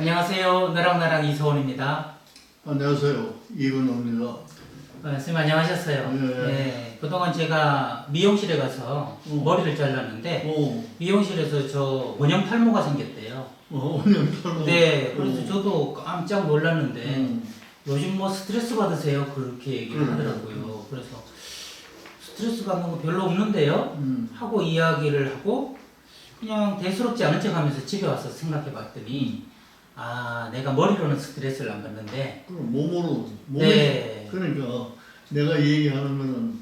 안녕하세요. 너랑 나랑 이서원입니다. 안녕하세요. 이근호입니다. 어, 선생님 안녕하셨어요. 네. 네, 그동안 제가 미용실에 가서 어. 머리를 잘랐는데 오, 미용실에서 저 원형 탈모가 생겼대요. 어, 원영탈모. 네, 그래서 오. 저도 깜짝 놀랐는데 음, 요즘 뭐 스트레스 받으세요 그렇게 얘기를 음. 하더라고요. 그래서 스트레스 받는 거 별로 없는데요. 음, 하고 이야기를 하고 그냥 대수롭지 않은 척 하면서 집에 와서 생각해 봤더니 아 내가 머리로는 스트레스를 안 받는데 그럼 몸으로, 몸에, 네. 그러니까 내가 얘기하는 거는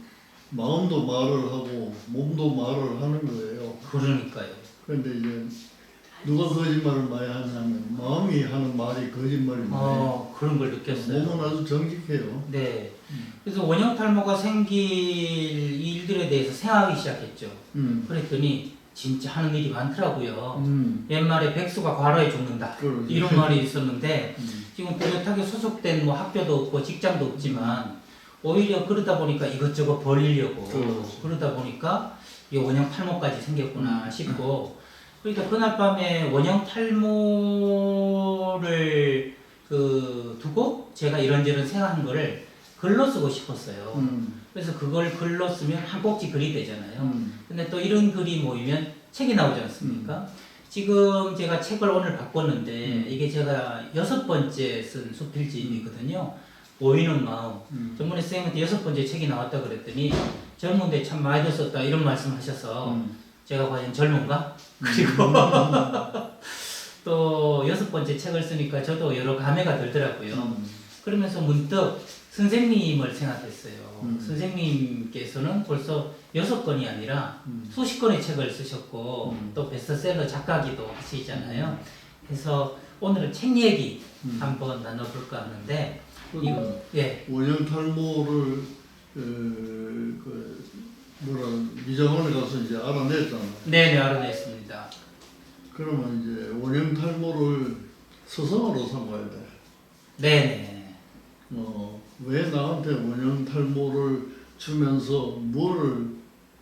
마음도 말을 하고 몸도 말을 하는 거예요. 그러니까요. 그런데 이제 누가 거짓말을 많이 하냐면 마음이 하는 말이 거짓말인데 어 그런 걸 느꼈어요. 몸은 아주 정직해요. 네. 그래서 원형 탈모가 생길 일들에 대해서 생각하기 시작했죠. 음, 그랬더니 진짜 하는 일이 많더라고요. 음, 옛말에 백수가 과로에 죽는다 그러지. 이런 말이 있었는데 음, 지금 뚜렷하게 소속된 뭐 학교도 없고 직장도 없지만 오히려 그러다 보니까 이것저것 벌리려고 그렇지. 그러다 보니까 이 원형 탈모까지 생겼구나 음. 싶고 그러니까 그날 밤에 원형 탈모를 그 두고 제가 이런저런 생각한 거를 글로 쓰고 싶었어요. 음, 그래서 그걸 글로 쓰면 한 꼭지 글이 되잖아요. 음, 근데 또 이런 글이 모이면 책이 나오지 않습니까? 지금 제가 책을 오늘 바꿨는데 음. 이게 제가 여섯 번째 쓴 수필집이거든요. 보이는 마음. 음. 전문의 선생님한테 여섯 번째 책이 나왔다 그랬더니 젊은데 참 많이 썼다 이런 말씀 하셔서 음. 제가 과연 젊은가? 그리고 또 여섯 번째 책을 쓰니까 저도 여러 감회가 들더라고요. 음. 그러면서 문득 선생님을 생각했어요. 음. 선생님께서는 벌써 여섯 권이 아니라 음. 수십 권의 책을 쓰셨고 음. 또 베스트셀러 작가기도 하시잖아요. 그래서 오늘은 책 얘기 음. 한번 나눠볼까 하는데 그 이거 예 원형 탈모를 어, 그 뭐라 미장원에 가서 이제 알아냈잖아. 네네 알아냈습니다. 그러면 이제 원형 탈모를 서성으로 삼아야 돼. 네네 어, 왜 나한테 원형 탈모를 주면서 뭐를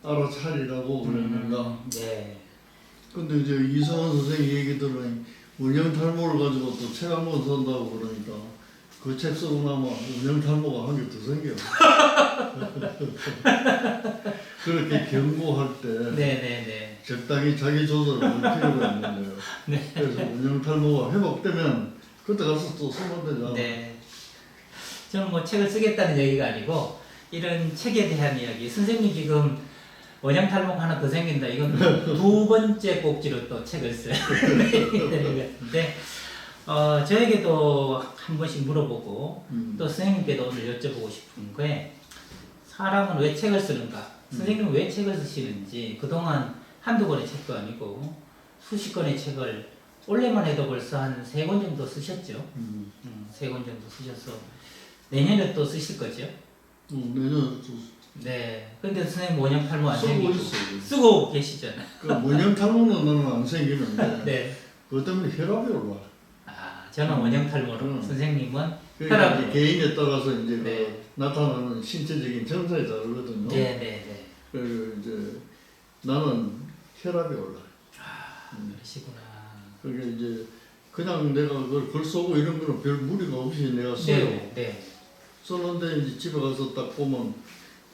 알아차리라고 그랬는가. 음, 네 근데 이제 이성원 선생님 얘기 들으니 원형 탈모를 가지고 또 책 한권 쓴다고 그러니까 그 책 쓰고 나면 원형 탈모가 한 개 더 생겨. 그렇게 경고할 때 네네네 적당히 자기 조절을 할 필요가 있는 거예요. 네. 그래서 원형 탈모가 회복되면 그때 가서 또 쓰면 되잖아. 네. 저는 뭐 책을 쓰겠다는 얘기가 아니고 이런 책에 대한 이야기. 선생님 지금 원형 탈모가 하나 더 생긴다. 이건 두 번째 꼭지로 또 책을 써요. 근데 어, 저에게도 한 번씩 물어보고 음. 또 선생님께도 오늘 여쭤보고 싶은 게 사람은 왜 책을 쓰는가? 선생님은 왜 책을 쓰시는지 그동안 한두 권의 책도 아니고 수십 권의 책을 올해만 해도 벌써 한 세 권 정도 쓰셨죠? 음. 음, 세권 정도 쓰셔서 내년에 또 쓰실 거죠? 어, 내년 또 네. 근데 선생님 원형 탈모 안 쓰고 생기고 있어. 쓰고 계시잖아요. 그 원형 탈모는 나는 안 생기는데 네. 그것 때문에 혈압이 올라. 아, 저는 원형 탈모로 음. 선생님은 그러니까 혈압이- 이제 개인에 따라서 이제 네. 그 나타나는 신체적인 증상이 다르거든요. 네, 네, 네. 그래서 이제 나는 혈압이 올라. 아, 그러시구나. 그게 이제 그냥 내가 그걸 글 쓰고 이런 거는 별 무리가 없이 내가 써요. 네, 네. 썼는데 이제 집에 가서 딱 보면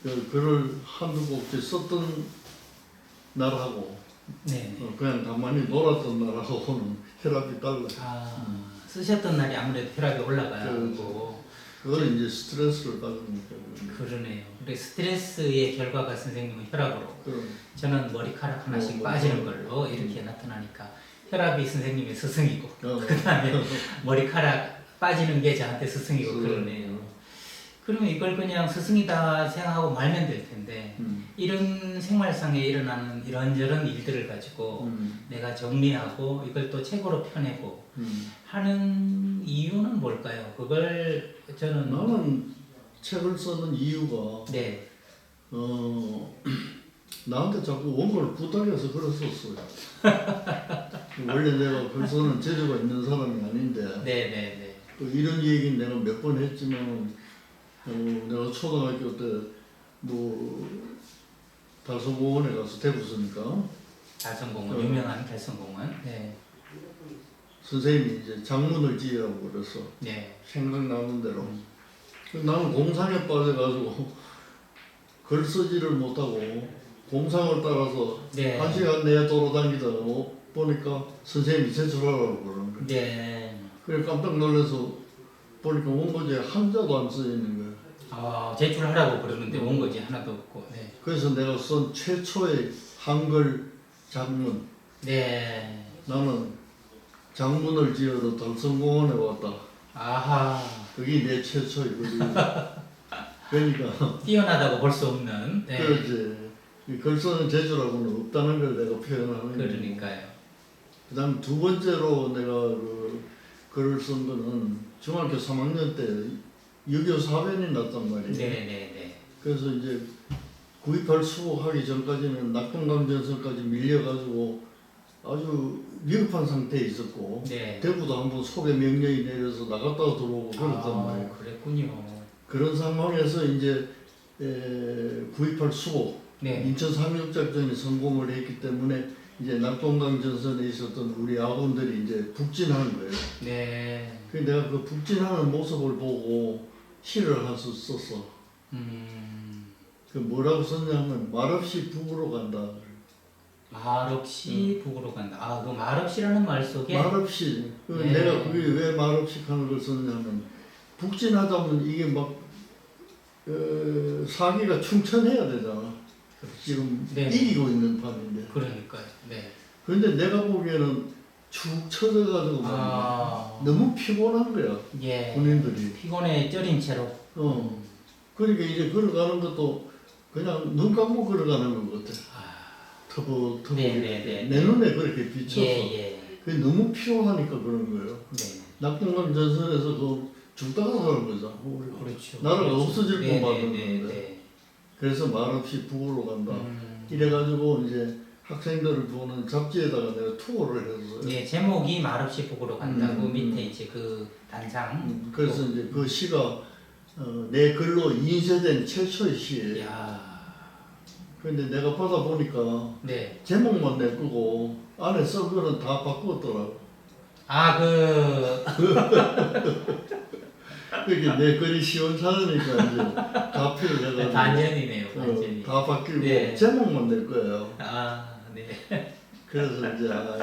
그 글을 한두 곡지 썼던 날하고 네. 네. 어, 그냥 가만히 놀았던 날하고는 혈압이 달라. 아, 쓰셨던 날이 아무래도 혈압이 올라가고 그렇죠. 그걸 이제 스트레스를 받으니까 그러네요. 근데 스트레스의 결과가 선생님은 혈압으로 그럼 저는 머리카락 하나씩 어, 빠지는 걸로 이렇게 나타나니까 혈압이 선생님의 스승이고 어, 그다음에 머리카락 빠지는 게 저한테 스승이고 그러네요. 그러면 이걸 그냥 스승이다 생각하고 말면 될 텐데 음, 이런 생활상에 일어나는 이런저런 일들을 가지고 음, 내가 정리하고 이걸 또 책으로 펴내고 음. 하는 이유는 뭘까요? 그걸 저는 나는 책을 쓰는 이유가 네, 어 나한테 자꾸 원고를 부탁해서 글을 썼어요. 원래 내가 글 쓰는 재주가 있는 사람이 아닌데 네, 네, 네. 또 이런 얘기는 내가 몇 번 했지만 어, 내가 초등학교 때뭐 달성공원에 가서 대구 쓰니까 달성공원 어. 유명한 달성공원. 네. 선생님이 이제 장문을 지으라고 그래서 네. 생각나는 대로 그 나는 공상에 빠져가지고 글 쓰지를 못하고 공상을 따라서 네. 한 시간 내에 돌아다니다가 어, 보니까 선생님이 제출하라고 그러는 거예요. 네. 그래 깜짝 놀라서 보니까 원고지에 한자도 안 써있는 거예요. 아, 제출하라고 그러는데 원고지 하나도 없고. 네. 그래서 내가 쓴 최초의 한글 장문 네. 나는 장문을 지어서 달성공원에 왔다. 아하. 그게 내 최초이거든요. 그러니까 뛰어나다고 볼 수 없는. 네. 그렇지. 이 글쓰는 재주라고는 없다는 걸 내가 표현하는 거예요. 그러니까요. 그 다음 두 번째로 내가 그 글을 쓴 거는 중학교 3학년 때 6.25 사변이 났단 말이에요. 네, 네, 네. 그래서 이제 9.28 수복하기 전까지는 낙동강 전선까지 밀려가지고 아주 위급한 상태에 있었고 네. 대구도 한번 소개 명령이 내려서 나갔다 들어오고 그랬단 말이에요. 아, 그랬군요. 그런 상황에서 이제 9.28 수복 네. 인천 상륙작전이 성공을 했기 때문에 이제 낙동강 전선에 있었던 우리 아군들이 이제 북진하는 거예요. 네. 그 내가 그 북진하는 모습을 보고 시를 한 수 썼어. 음. 그 뭐라고 썼냐면 말없이 북으로 간다. 말없이 북으로 간다. 아, 그 말없이라는 말 속에 말없이. 그 네. 내가 그게 왜 말없이 하는 걸 썼냐면 북진하다면 이게 막 어, 사기가 충천해야 되잖아. 지금 네. 이기고 있는 판인데. 그러니까요. 네. 그런데 내가 보기에는 축 처져가지고 말이야. 아. 너무 피곤한 거야 예. 군인들이. 피곤에 쩔인 채로. 어. 그러니까 이제 걸어가는 것도 그냥 눈 감고 걸어가는 것 같아. 터벅터벅. 네, 네, 네. 내 눈에 그렇게 비쳐서. 예, 예. 그게 너무 피곤하니까 그런 거예요. 네. 낙동강 전선에서 그 죽다가 사는 거죠. 우리. 그렇죠. 나라가 그렇죠. 없어질 네, 것만 네, 네, 같은데. 네. 그래서 말없이 북으로 간다. 음. 이래가지고 이제 학생들을 보는 잡지에다가 내가 투어를 했어요. 네, 제목이 말없이 북으로 간다고 음, 밑에 이제 그 단상. 음, 그래서 이제 그 시가 어, 내 글로 인쇄된 최초의 시예요. 야. 근데 내가 받아 보니까 네. 제목만 내끄고 안에 쓴 거는 다 바꾸었더라고. 아, 그 그게 내 글이 시원찮으니까 이제 다 필요를 해가지고 반전이네요, 어, 완전히. 다 바뀌고 네. 제목만 낼 거예요. 아, 네. 그래서 이제 아,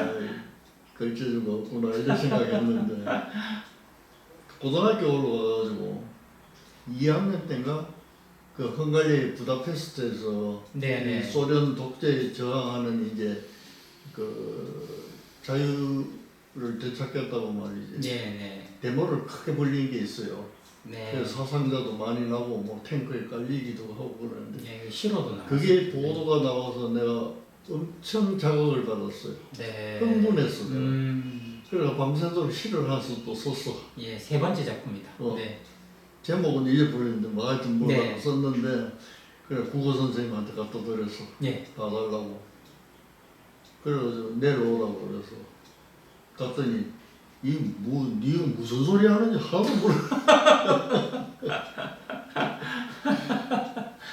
글재주가 없구나 이런 생각했는데 고등학교 올라가가지고 2학년 때인가 그 헝가리 부다페스트에서 네, 네. 이 소련 독재에 저항하는 이제 그 자유를 되찾겠다고 말이지 네, 네. 데모를 크게 벌린 게 있어요. 네. 그래서 사상자도 많이 나고 뭐 탱크에 깔리기도 하고 그러는데 네, 시로도 나왔어요. 그게 보도가 나와서 내가 엄청 자극을 받았어요. 네. 흥분했어, 내가. 음. 그래서 밤새도록 시를 한수또 썼어. 예, 세 번째 작품이다. 어. 네. 제목은 잊어버렸는데 뭐 하여튼 뭐라 네. 썼는데 그래 국어 선생님한테 갖다 드렸어. 예. 봐달라고. 그래가지고 내려오라고 그래서 갔더니 이뭐 니가 무슨 소리 하는지 하나도 모르.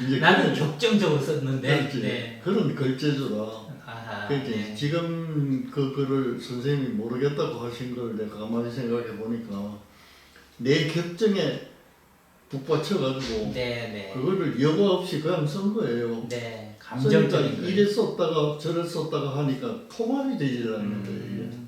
이제 나는 격정적으로 썼는데. 그렇지. 네. 그런 글재주라. 아하. 그러니까 네. 지금 그 글을 선생님이 모르겠다고 하신 걸 내가 가만히 생각해 보니까 내 격정에 북받쳐가지고 네, 네. 그거를 여과 없이 그냥 쓴 거예요. 네. 그러니까 감정적인 거. 이래 썼다가 저래 썼다가 하니까 통합이 되질 않는 거예요. 이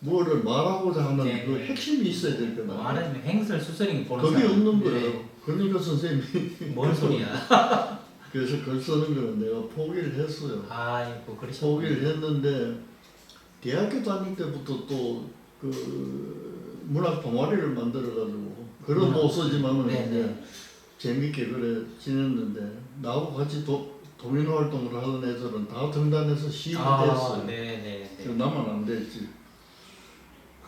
뭐를 말하고자 하는 네. 그 핵심이 있어야 될뭐 거다. 말하자면 행설 수설인 보는 그게 사람. 없는 거예요. 네. 그러니까 선생님이 뭔 소리야? 그래서 글 쓰는 거는 내가 포기를 했어요. 아이고 그러셨 포기를 했는데 대학교 다닐 때부터 또 그 문학 동아리를 만들어 가지고. 못 쓰지만은 네, 이제 네. 재밌게 그래 지냈는데 나하고 같이 도, 도민 활동을 하던 애들은 다 등단해서 시인이 아, 됐어요. 네, 네, 그 네. 나만 안 됐지.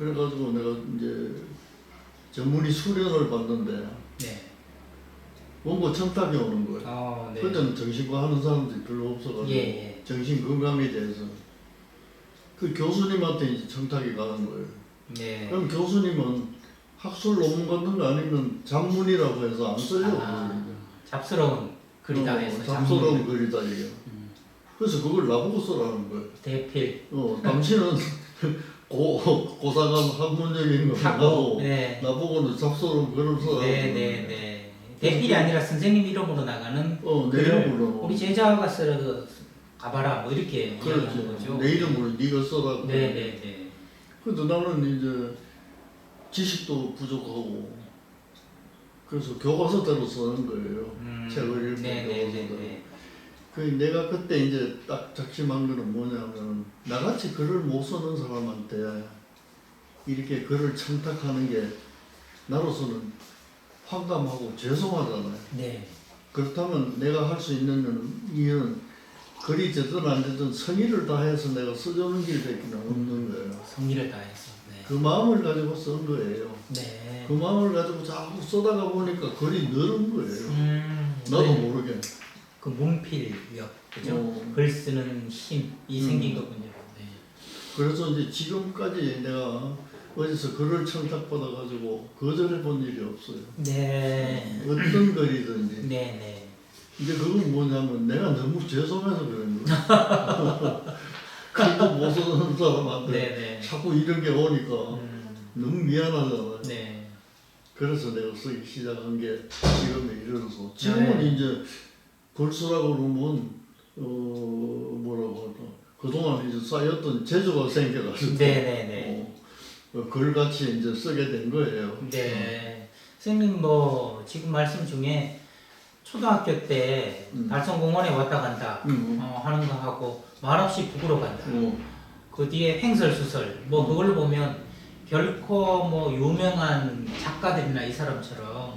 그래가지고 내가 이제 전문의 수련을 받는데 네. 원고 청탁이 오는 거예요. 어, 네. 그때는 정신과 하는 사람들이 별로 없어가지고 예, 예. 정신 건강에 대해서 그 교수님한테 이제 청탁이 가는 거예요. 네. 그럼 교수님은 학술 논문 같은 거 아니면 장문이라고 해서 안 써요. 아, 잡스러운 글이다 어, 해서 잡스러운. 글이다 이게. 음. 그래서 그걸 나보고 써라는 거예요. 대필. 어, 당신은 고 고사관 학문적인 거 하고 하고 네. 나보고는 잡소로 글을 써. 네네 네 대필이 아니라 선생님 이름으로 나가는 어, 내 글을 이름으로. 우리 제자가 쓰러 가봐라 뭐 이렇게 이야기하는 거죠. 그렇죠. 내 이름으로 네가 써라. 네네 네. 근데 나는 이제 지식도 부족하고 그래서 교과서대로 쓰는 거예요. 음, 책을 읽고 네 네네네. 그 내가 그때 이제 딱 작심한 거는 뭐냐면 나같이 글을 못 쓰는 사람한테 이렇게 글을 청탁하는 게 나로서는 황감하고 죄송하잖아요. 네. 그렇다면 내가 할 수 있는 이유는 글이 되든 안 되든 성의를 다해서 내가 써주는 길밖에 없는 거예요. 성의를 다해서. 네. 그 마음을 가지고 쓴 거예요. 네. 그 마음을 가지고 자꾸 쓰다가 보니까 글이 늘은 거예요. 음, 나도 네. 모르게. 그 문필력 그죠? 어. 글 쓰는 힘이 음. 생긴 거군요. 네. 그래서 이제 지금까지 내가 어디서 글을 청탁받아 가지고 거절해 본 일이 없어요. 네. 어떤 글이든지. 네 네. 이제 그건 뭐냐면 내가 너무 죄송해서 그런 거야. 글도 못 쓰는 사람한테 네 네. 자꾸 이런 게 오니까 음, 너무 미안하잖아요. 네. 그래서 내가 쓰기 시작한 게 지금에 이르러서 지금은 네. 이제 글쓰라고 그러면 어 뭐라고 할까 그동안 이제 쌓였던 재주가 생겨가지고 네네네. 어, 어, 글같이 이제 쓰게 된 거예요. 네. 선생님 뭐 지금 말씀 중에 초등학교 때 음. 달성공원에 왔다 간다 음. 어, 하는 거 하고 말없이 북으로 간다. 어, 그 뒤에 횡설수설 뭐 그걸로 보면 결코 뭐 유명한 작가들이나 이 사람처럼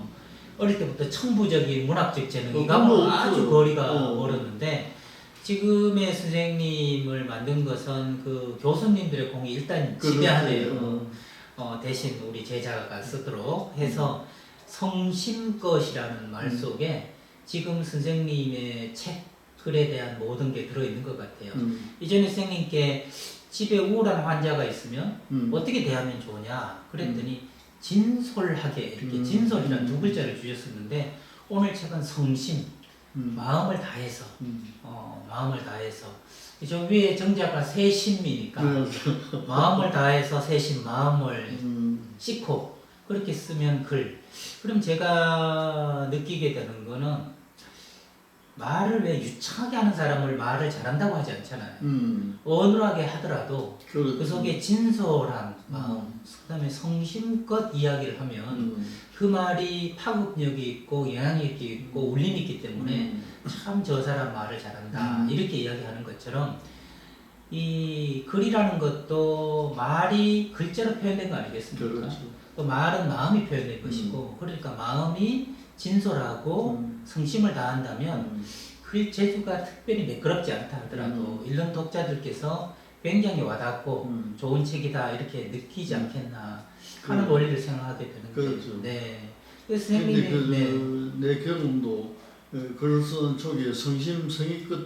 어릴 때부터 청부적인 문학적 재능이가 어, 아주. 거리가 어. 멀었는데 지금의 선생님을 만든 것은 그 교수님들의 공이 일단 그렇지. 지배하네요. 어. 어, 대신 우리 제자가 쓰도록 해서 성심것이라는 말 음. 속에 지금 선생님의 책 글에 대한 모든 게 들어있는 것 같아요. 음, 이전에 선생님께 집에 우울한 환자가 있으면 음. 어떻게 대하면 좋으냐 그랬더니 진솔하게 이렇게 음. 진솔이라는 두 음. 글자를 주셨었는데 오늘 책은 성심 음. 마음을 다해서 음. 어, 마음을 다해서 저 위에 정자가 세심이니까 그래서 마음을 다해서 세심 마음을 음, 씻고 그렇게 쓰면 글 그럼 제가 느끼게 되는 거는 말을 왜 유창하게 하는 사람을 말을 잘한다고 하지 않잖아요 음, 어눌하게 하더라도 그렇지. 그 속에 진솔한 마음, 음. 그다음에 성심껏 이야기를 하면 음, 그 말이 파급력이 있고 영향력이 있고 울림이 있기 때문에 음, 참저 사람 말을 잘한다 음. 이렇게 이야기하는 것처럼 이 글이라는 것도 말이 글자로 표현된 거 아니겠습니까? 그렇죠. 또 말은 마음이 표현된 음. 것이고 그러니까 마음이 진솔하고 음. 성심을 다한다면 음, 글 재주가 특별히 매끄럽지 않다 하더라도 읽는 독자들께서 굉장히 와닿고 음. 좋은 책이다 이렇게 느끼지 음. 않겠나 하는 그- 원리를 생각하게 되는 그렇죠. 거예요. 네. 그래서 근데 선생님이 그, 네. 내 경험도 어, 글을 쓰는 초기에 성심 성의껏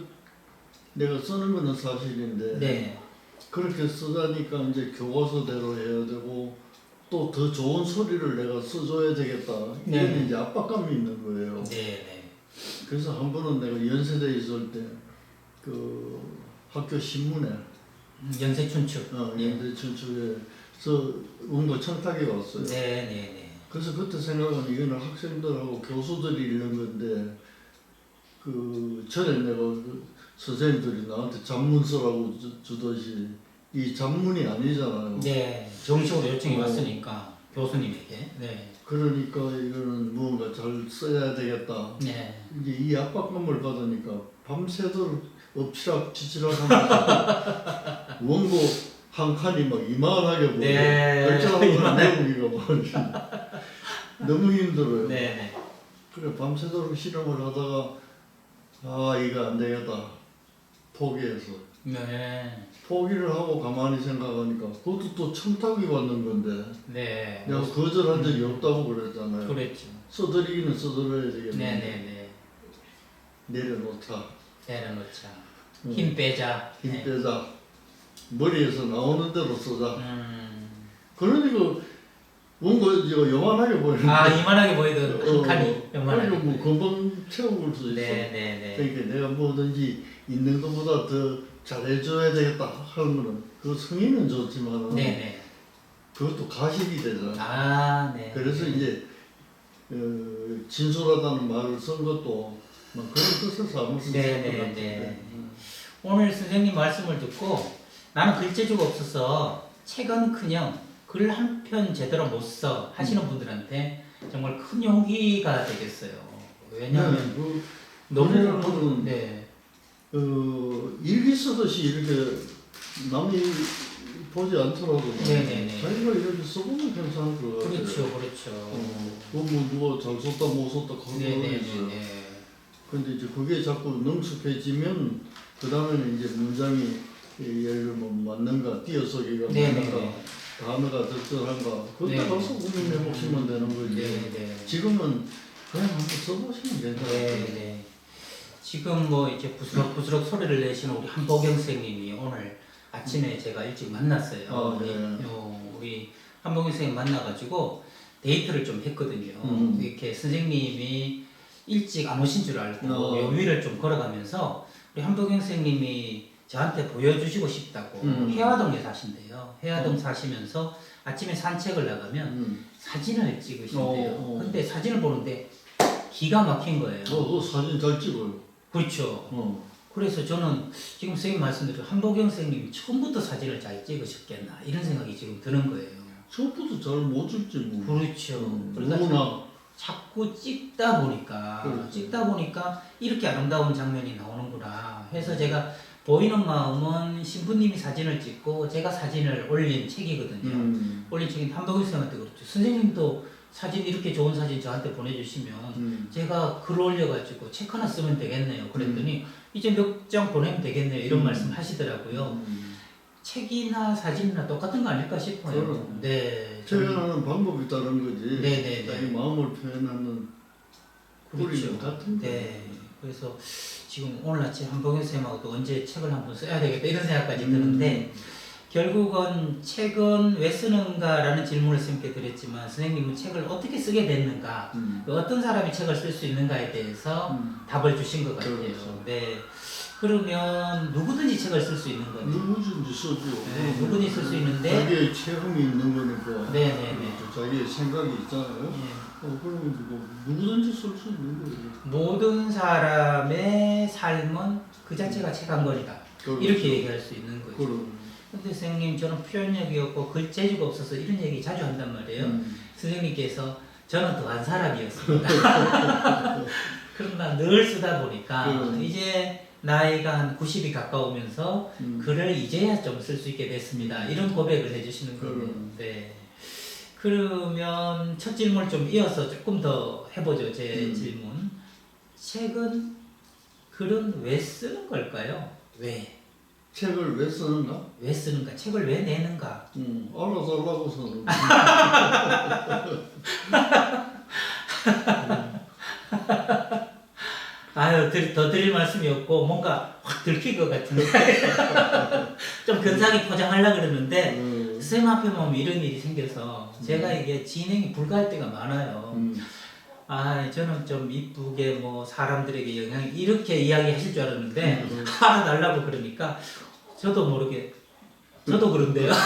내가 쓰는 거는 사실인데 네. 그렇게 쓰다니까 이제 교과서대로 해야 되고 또 더 좋은 소리를 내가 써줘야 되겠다 이런 네. 이제 압박감이 있는 거예요. 네. 네. 그래서 한 번은 내가 연세대에 있을 때 그 학교 신문에 음, 연세춘축. 어, 네. 연대 춘추에서 원고 청탁이 왔어요. 네. 네. 네. 그래서 그때 생각은 이거는 학생들하고 교수들이 읽는 건데 그 전에 내가 그 선생님들이 나한테 잡문서라고 주, 주듯이 이 잡문이 아니잖아요. 네. 정식으로 요청이 어. 왔으니까 교수님에게. 네. 그러니까 이거는 무언가 잘 써야 되겠다. 네. 이제 이 압박감을 받으니까 밤새도록 엎치락 지치락 하면서 원고 한 칸이 막 이만하게 보여. 네. 글자로는 내용이가 뭐지. 너무 힘들어요. 네. 네. 그래 밤새도록 실험을 하다가 아 이거 안 되겠다 포기해서 네. 포기를 하고 가만히 생각하니까 그것도 또 청탁이 받는 건데 네. 내가 거절한 적이 없다고 그랬잖아요 그랬죠. 써드리기는 써드려야 되겠네 네. 네. 네. 내려놓자 내려놓자. 응. 힘 빼자. 힘 네. 빼자 머리에서 나오는 대로 쓰자 음. 그러니까 뭔가 이거 요만하게 보이는 아 이만하게 보이던 한 칸이 요만하게. 그러니까 뭐 금방 채워볼 수 있어 네네네. 그러니까 내가 뭐든지 있는 것보다 더 잘해줘야 되겠다 하는 거는 그 성의는 좋지만 네네. 그것도 가식이 되잖아. 아, 네. 그래서 이제 어, 진솔하다는 말을 쓴 것도 뭐 그런 뜻에서 아무 쓴것 네, 네, 같은데. 네. 오늘 선생님 말씀을 듣고 나는 글재주가 없어서 책은 그냥 글 한 편 제대로 못 써 하시는 음. 분들한테 정말 큰 용기가 되겠어요. 왜냐하면 네, 그 너무 네, 어, 일기 쓰듯이 이렇게 남이 보지 않더라도 네, 네, 네. 자기가 이렇게 써보면 괜찮을 것 같아요. 그렇죠, 그렇죠. 어, 그뭐 누가 잘 썼다 못 썼다 그런 네, 거 네, 있어요. 네, 네. 근데 이제 그게 자꾸 능숙해지면 그 다음에는 이제 문장이 예를 들면 맞는가 띄어쓰기가 네, 네, 맞는가 네. 단어가 적절한가 그때 네. 가서 고민해 보시면 되는 거지 네, 네. 지금은 그냥 한번 써보시면 괜찮아요 네, 네. 지금 뭐 이제 부스럭부스럭 소리를 내시는 우리 한보경 선생님이 오늘 아침에 제가 일찍 만났어요. 아, 우리, 네. 어, 우리 한보경 선생님 만나가지고 데이트를 좀 했거든요. 음. 이렇게 선생님이 일찍 안 오신 줄 알고 어. 요 위를 좀 걸어가면서 우리 한보경 선생님이 저한테 보여주시고 싶다고 음. 해화동에 사신대요. 해화동 어. 사시면서 아침에 산책을 나가면 음. 사진을 찍으신대요. 어, 어. 근데 사진을 보는데 기가 막힌 거예요. 어, 그 사진 잘 찍어요 그렇죠. 어. 그래서 저는 지금 선생님 말씀대로 한보경 선생님이 처음부터 사진을 잘 찍으셨겠나 이런 생각이 지금 드는 거예요. 처음부터 잘 못 찍지 뭐 그렇죠. 음, 누구나 자꾸 찍다 보니까 그렇죠. 찍다 보니까 이렇게 아름다운 장면이 나오는구나 해서 제가 보이는 마음은 신부님이 사진을 찍고 제가 사진을 올린 책이거든요. 음. 올린 책인 한보경 선생님한테 그렇죠. 선생님도 사진 이렇게 좋은 사진 저한테 보내주시면 음. 제가 글 올려가지고 책 하나 쓰면 되겠네요. 그랬더니 이제 몇 장 보내면 되겠네요. 이런 음. 말씀 하시더라고요. 음. 책이나 사진이나 똑같은 거 아닐까 싶어요. 그럼. 네. 표현하는 방법이 다른 거지 네네네. 자기 마음을 표현하는 그렇죠. 같은 네. 그래서 지금 오늘 아침 한봉현 쌤하고도 언제 책을 한번 써야 되겠다 이런 생각까지 음. 드는데 결국은 책은 왜 쓰는가라는 질문을 선생님께 드렸지만 선생님은 책을 어떻게 쓰게 됐는가 음. 그 어떤 사람이 책을 쓸 수 있는가에 대해서 음. 답을 주신 것 같아요. 그렇죠. 네. 그러면 누구든지 책을 쓸 수 있는 거네요. 누구든지 쓰죠. 네, 누구든지 쓸 수 있는데 자기의 체험이 있는 거니까. 네네네. 또 자기의 생각이 있잖아요. 예, 어, 그러면 그거 누구든지 쓸 수 있는 거예요. 모든 사람의 삶은 그 자체가 책 한 권이다. 그렇죠. 이렇게 얘기할 수 있는 거죠. 그럼. 근데 선생님 저는 표현력이 없고 글 재주가 없어서 이런 얘기 자주 한단 말이에요. 음. 선생님께서 저는 더한 사람이었습니다. 그러나 늘 쓰다 보니까 음. 이제 나이가 한 90이 가까우면서 음. 글을 이제야 좀 쓸 수 있게 됐습니다. 이런 고백을 해주시는 거예요. 음. 네. 그러면 첫 질문을 좀 이어서 조금 더 해보죠. 제 음. 질문. 책은 글은 왜 쓰는 걸까요? 왜? 책을 왜 쓰는가? 왜 쓰는가? 책을 왜 내는가? 음, 알아달라고 쓰는 거. 아유, 드- 더 드릴 말씀이 없고 뭔가 확 들킬 것 같은데 좀 근사하게 포장하려고 그러는데 음. 선생님 앞에 보면 이런 일이 생겨서 제가 이게 진행이 불가할 때가 많아요. 음. 아, 저는 좀 이쁘게 뭐 사람들에게 영향 이렇게 이야기 하실 줄 알았는데 음. 알아달라고 그러니까 저도 모르게 저도 그런데요.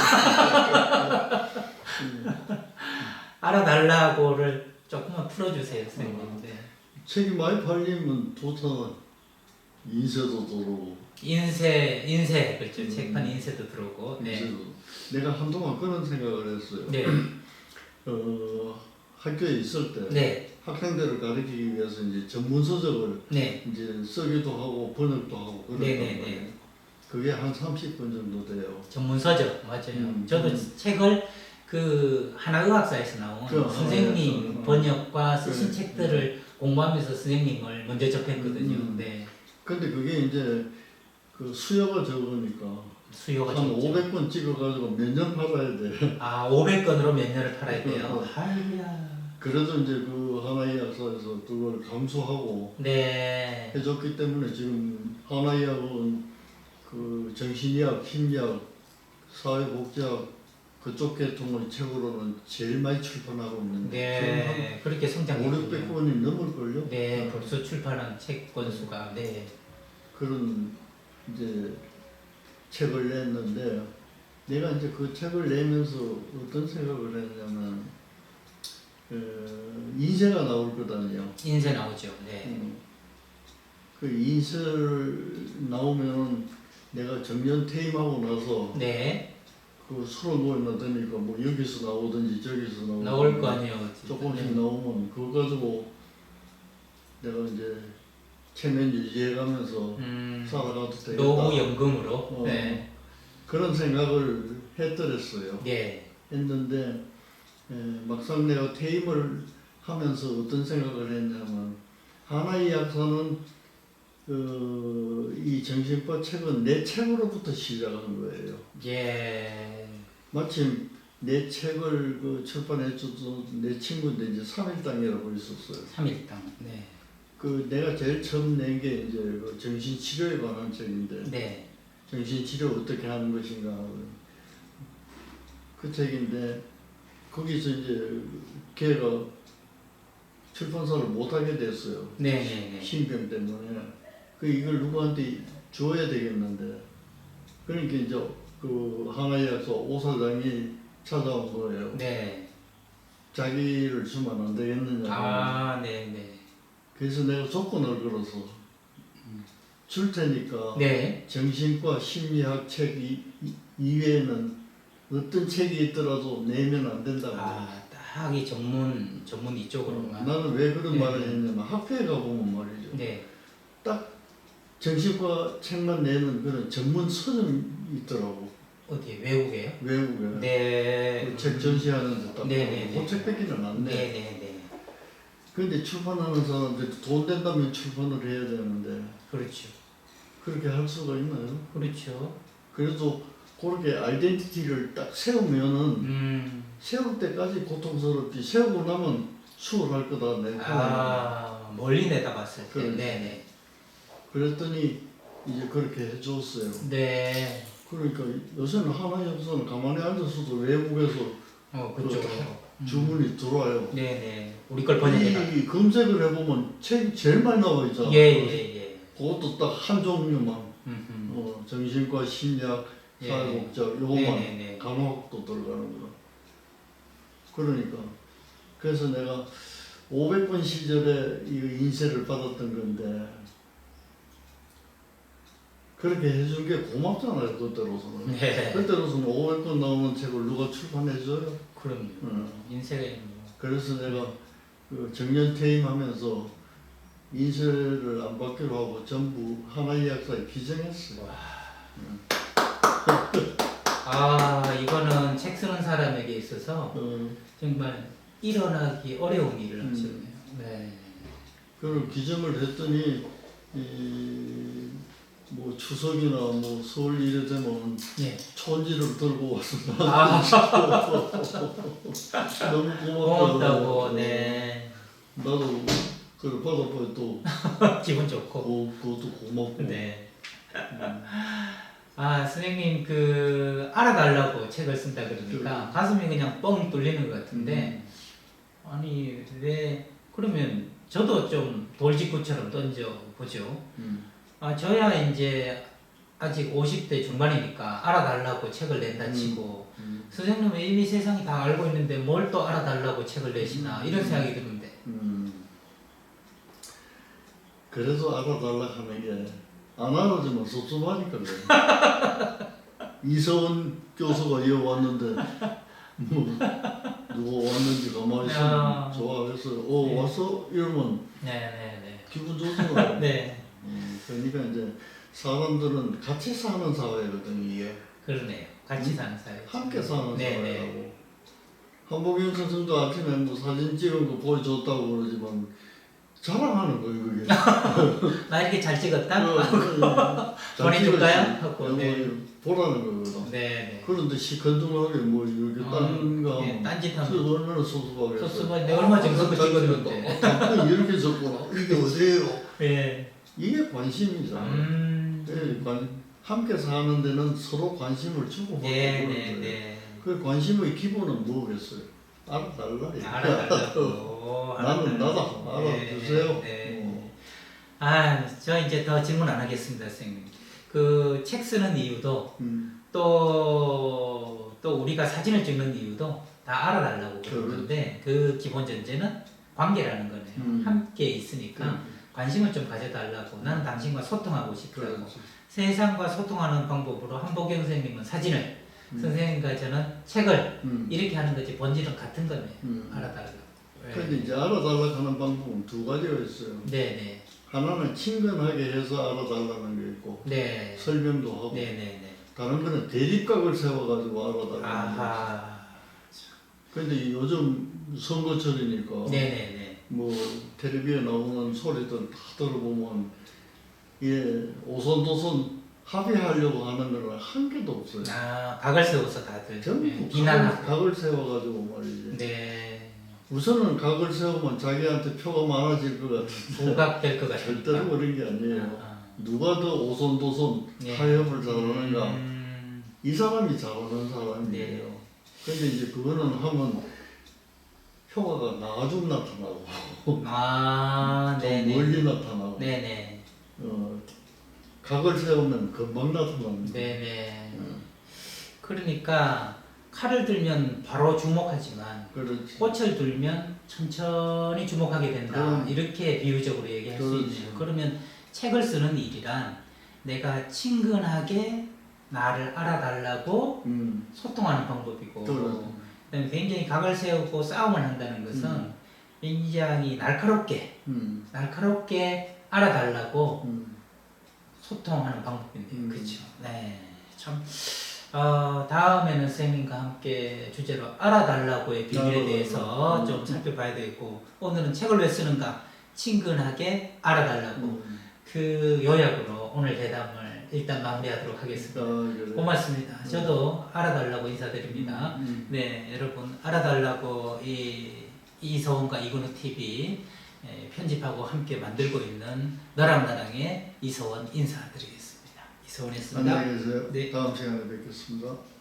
알아달라고를 조금만 풀어주세요, 선생님. 네. 책이 많이 팔리면 좋잖아. 인쇄도 들어오고. 인쇄, 인쇄 그렇죠. 음. 책판 인쇄도 들어오고. 네. 인쇄도. 내가 한동안 그런 생각을 했어요. 네. 어, 학교에 있을 때 네. 학생들을 가르치기 위해서 이제 전문 서적을 네. 이제 쓰기도 하고 번역도 하고 그랬단 네, 네, 말이에요. 네. 그게 한 30분 정도 돼요. 전문서적 맞아요. 음, 저도 음. 책을 그 하나의학사에서 나온 그 선생님 하나의학사. 번역과 쓰신 네. 책들을 공부하면서 선생님을 먼저 접했거든요. 음. 네. 근데 그게 이제 그 수요가 적으니까 수요가 한 적죠. 500권 찍어가지고 몇 년 팔아야 돼. 아, 500건으로 몇 년을 팔아야 돼요. 어. 할야. 그래도 이제 그 하나의 약사에서 그걸 감수하고 네. 해줬기 때문에 지금 하나의학은 그 정신의학, 심리학, 사회복지학 그쪽 계통의 책으로는 제일 많이 출판하고 있는데 네. 그렇게 지금 한 성장했군요. 5, 600권이 넘을걸요? 네, 벌써 출판한 책 건수가 네. 그런 이제 책을 냈는데 내가 이제 그 책을 내면서 어떤 생각을 했냐면 어, 인쇄가 나올 거다니요. 인쇄 나오죠. 네. 음. 그 인쇄를 나오면 내가 정년 퇴임하고 나서 네. 그 술을 모이나 되니까 뭐 여기서 나오든지 저기서 나오든지 나올 거 아니에요. 조금씩 네. 나오면 그거 가지고 내가 이제 체면 유지해가면서 음, 살아가도 되겠다. 노후 연금으로. 어. 네. 그런 생각을 했더랬어요. 네. 했는데 에, 막상 내가 퇴임을 하면서 어떤 생각을 했냐면 하나의 약사는 어, 이 정신과 책은 내 책으로부터 시작한 거예요. 예. 마침 내 책을 그 출판해 주던 내 친구인데 이제 삼일당이라고 있었어요. 3일당. 네. 그 내가 제일 처음 낸 게 이제 그 정신치료에 관한 책인데 네. 정신치료 어떻게 하는 것인가 그 책인데 거기서 이제 걔가 출판사를 못하게 됐어요. 네, 네, 네. 신병 때문에 그 이걸 누구한테 줘야 되겠는데 그러니까 이제 그 하나의약소 오 사장이 찾아온 거예요. 네. 자기를 주면 안 되겠느냐. 아, 네, 네. 그래서 내가 조건을 걸어서 줄 테니까 네. 정신과 심리학 책 이, 이- 이외에는 어떤 책이 있더라도 내면 안 된다고. 아, 딱 이 전문 전문 어, 이쪽으로만. 나는 왜 그런 네. 말을 했냐면 학교에 가보면 말이죠. 네. 정신과 책만 내는 그런 전문 서점이 있더라고. 어디 외국에요? 외국에. 네. 그책 전시하는 데 딱. 네, 네, 네. 그책 뺏기는 안 네, 돼. 네, 네. 근데 출판하는 사람들 돈 된다면 출판을 해야 되는데 그렇죠. 그렇게 할 수가 있나요? 그렇죠. 그래도 그렇게 아이덴티티를 딱 세우면은 음. 세울 때까지 고통스럽지 세우고 나면 수월할 거다 내 편에 아, 멀리 내다봤을 때. 그래. 네, 그랬더니 이제 그렇게 해줬어요 네. 네. 그러니까 요새는 하나의 역사는 가만히 앉아서도 외국에서 어. 음. 주문이 들어와요 네, 네. 우리 걸 번역해가. 이 검색을 해보면 책이 제일 많이 나와 있잖아 예, 예, 예. 그것도 딱 한 종류만 음, 음. 어, 정신과 심리학 예. 사회복지학 네, 요것만 네, 네. 간호학도 들어가는 거야. 그러니까 그래서 내가 500번 시절에 이 인쇄를 받았던 건데 그렇게 해준 게 고맙잖아요 그때로서는. 네. 그때로서는 500권 나오는 책을 누가 출판해줘요? 그럼요. 응. 인쇄가 뭐. 그래서 내가 그 정년 퇴임하면서 인쇄를 안 받기로 하고 전부 하나의 약사에 기증했어요. 아, 이거는 책 쓰는 사람에게 있어서 어, 정말 일어나기 어려운 일을 음. 하셨네요. 네. 그걸 기증을 했더니 이, 뭐 추석이나 뭐설 이래 되면 예. 촌지를 들고 와서 아, 너무 고맙다고 고맙다고, 네. 나도 그걸 받아보니 또 기분 좋고. 고, 그것도 고맙고 네. 음. 아, 선생님, 그, 알아달라고 책을 쓴다 그러니까 가슴이 그냥 뻥 뚫리는 것 같은데, 아니, 왜, 그러면 저도 좀 돌직구처럼 던져 보죠. 음. 아, 저야 이제 아직 50대 중반이니까 알아달라고 책을 낸다 음. 치고, 음. 선생님은 이미 세상이 다 알고 있는데 뭘 또 알아달라고 책을 내시나, 이런 음. 생각이 드는데. 음. 그래서 알아달라 하는 게 안 알아주면 섭섭하니까 그래. 이서원 교수가 이어 왔는데 뭐 누가 왔는지 가만히 아. 있으면 좋아 그래서 어 네. 왔어 이러면 네 네 네. 기분 좋잖아. 네. 음, 그러니까 이제 사람들은 같이 사는 사회거든 이게 그러네요. 같이 사는 사회. 함께 사는 네네. 사회라고. 한복영 선생도 아침에 뭐 사진 찍은 거 보여줬다고 그러지만 자랑하는 거예요 그게. 나 이렇게 잘 찍었다? 어, 어, 잘 보내줄까요? 하고, 네. 보라는 거거든. 네 네. 그런데 시큰둥하게 뭐 이렇게 어, 딴거 예, 딴짓하면 그 얼마나 섭섭하겠어. 섭섭하게 내가 얼마 정성껏 찍었는데. 어, 이렇게 적구나. 이게 어디예요? 예. 이게 관심이잖아. 음. 예, 관, 함께 사는 데는 서로 관심을 주고 받고 네, 그러는 네, 거예요. 네. 그 관심의 기본은 뭐겠어요? 알아달라. 이거. 알아달라고. 나는 나다 알아주세요. 네, 네. 어. 아, 저 이제 더 질문 안 하겠습니다, 선생님. 그 책 쓰는 이유도 음. 또, 또 우리가 사진을 찍는 이유도 다 알아달라고 그러는데 그 기본 전제는 관계라는 거네요. 음. 함께 있으니까 관심을 좀 가져달라고 나는 당신과 소통하고 싶다고 그렇지. 세상과 소통하는 방법으로 한보경 선생님은 사진을 음. 선생님과 저는 책을 음. 이렇게 하는 거지 본질은 같은 거네요. 음. 알아달라고. 네. 근데 이제 알아달라고 하는 방법은 두 가지가 있어요. 네네. 하나는 친근하게 해서 알아달라는 게 있고 네. 설명도 하고 네네네. 다른 거는 대립각을 세워가지고 알아달라는 거. 아하. 근데 요즘 선거철이니까 네네네. 뭐 텔레비에 나오는 소리들 다 들어보면 예 오손도손 합의하려고 하는 거는 한 개도 없어요. 아 각을 세워서 다들 전부 네, 각을, 비난하고. 각을 세워가지고 말이지. 네. 우선은 각을 세우면 자기한테 표가 많아질 것 같아. 부각될 것 같으니까. 절대로 그런 게 아니에요. 아, 누가 더 오손도손 네. 타협을 잘하는가 음, 이 사람이 잘하는 사람이에요. 네. 근데 이제 그거는 하면 효과가 나중 나타나고 아, 좀 네네. 멀리 나타나고 네네. 어, 각을 세우면 금방 나타납니다. 네네. 음. 그러니까 칼을 들면 바로 주목하지만 그렇지. 꽃을 들면 천천히 주목하게 된다. 그럼. 이렇게 비유적으로 얘기할 수 그렇죠. 있네요. 그러면 책을 쓰는 일이란 내가 친근하게 나를 알아달라고 음, 소통하는 방법이고 그렇죠. 그다음에 굉장히 각을 세우고 싸움을 한다는 것은 음. 굉장히 날카롭게 음, 날카롭게 알아달라고 음. 소통하는 방법인데요. 음. 그렇죠. 네. 참 어, 다음에는 선생님과 함께 주제로 알아달라고의 비밀에. 대해서 음. 좀 살펴봐야 되겠고 오늘은 책을 왜 쓰는가 친근하게 알아달라고 음. 그 요약으로 오늘 대담을 일단 마무리하도록 하겠습니다. 아, 그래. 고맙습니다. 저도 알아달라고 인사드립니다. 음. 네, 여러분 알아달라고 이 이서원과 이근우 TV 에, 편집하고 함께 만들고 있는 너랑 나랑의 이서원 인사드리겠습니다. 이서원이었습니다. 안녕히 계세요. 네. 다음 시간에 뵙겠습니다.